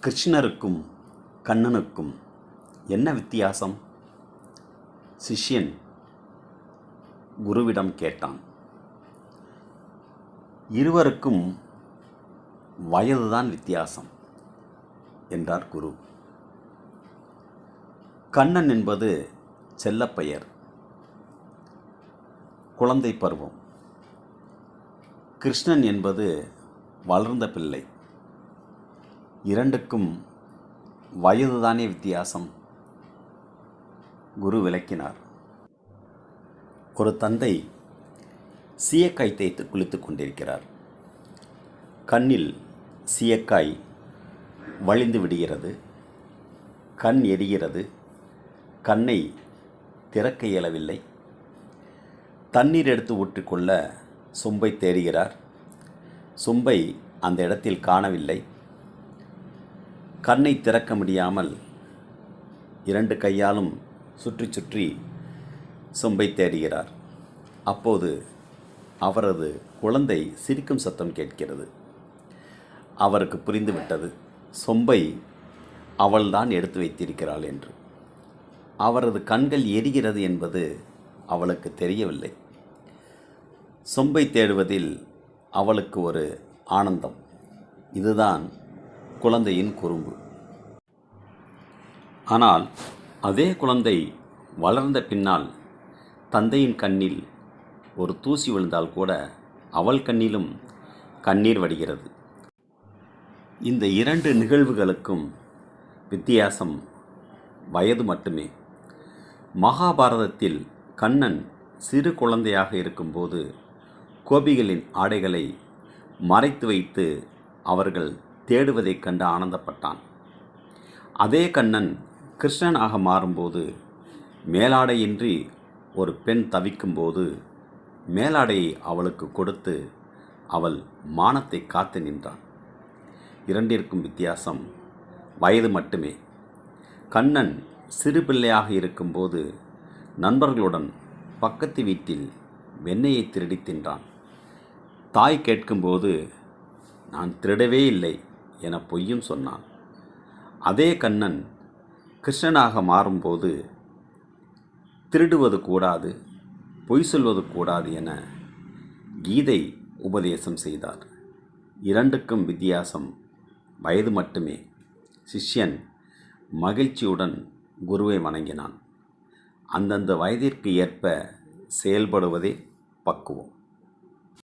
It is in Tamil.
கிருஷ்ணருக்கும் கண்ணனுக்கும் என்ன வித்தியாசம்? சிஷ்யன் குருவிடம் கேட்டான். இருவருக்கும் வயதுதான் வித்தியாசம் என்றார் குரு. கண்ணன் என்பது செல்லப்பெயர். குழந்தை பருவம். கிருஷ்ணன் என்பது வளர்ந்த பிள்ளை. இரண்டுக்கும் வயதுதானே வித்தியாசம்? குரு விளக்கினார். ஒரு தந்தை சீயக்காய் தேய்த்து குளித்துக் கொண்டிருக்கிறார். கண்ணில் சீயக்காய் வழிந்து விடுகிறது. கண் எரிகிறது. கண்ணை திறக்க இயலவில்லை. தண்ணீர் எடுத்து ஊற்றிக்கொள்ள சொம்பை தேடுகிறார். சொம்பை அந்த இடத்தில் காணவில்லை. கண்ணை திறக்க முடியாமல் இரண்டு கையாலும் சுற்றி சுற்றி சொம்பை தேடுகிறார். அப்போது அவரது குழந்தை சிரிக்கும் சத்தம் கேட்கிறது. அவருக்கு புரிந்துவிட்டது. சொம்பை அவள்தான் எடுத்து வைத்திருக்கிறாள் என்று. அவரது கண்கள் எரிகிறது என்பது அவளுக்கு தெரியவில்லை. சொம்பை தேடுவதில் அவளுக்கு ஒரு ஆனந்தம். இதுதான் குழந்தையின் குறும்பு. ஆனால் அதே குழந்தை வளர்ந்த பின்னால் தந்தையின் கண்ணில் ஒரு தூசி விழுந்தால் கூட அவள் கண்ணிலும் கண்ணீர் வடிகிறது. இந்த இரண்டு நிகழ்வுகளுக்கும் வித்தியாசம் வயது மட்டுமே. மகாபாரதத்தில் கண்ணன் சிறு குழந்தையாக இருக்கும்போது கோபிகளின் ஆடைகளை மறைத்து வைத்து அவர்கள் தேடுவதைக் கண்டு ஆனந்தப்பட்டான். அதே கண்ணன் கிருஷ்ணனாக மாறும்போது மேலாடையின்றி ஒரு பெண் தவிக்கும்போது மேலாடையை அவளுக்கு கொடுத்து அவள் மானத்தை காத்து நின்றான். இரண்டிற்கும் வித்தியாசம் வயது மட்டுமே. கண்ணன் சிறு பிள்ளையாக இருக்கும்போது நண்பர்களுடன் பக்கத்து வீட்டில் வெண்ணெயை திருடி தின்றான். தாய் கேட்கும்போது நான் திருடவே இல்லை. என பொய்யும் சொன்னான். அதே கண்ணன் கிருஷ்ணனாக மாறும்போது திருடுவது கூடாது பொய் சொல்வது கூடாது என கீதை உபதேசம் செய்தார். இரண்டுக்கும் வித்தியாசம். வயது மட்டுமே. சிஷ்யன் மகிழ்ச்சியுடன் குருவை வணங்கினான். அந்தந்த வயதிற்கு ஏற்ப செயல்படுவதே பக்குவம்.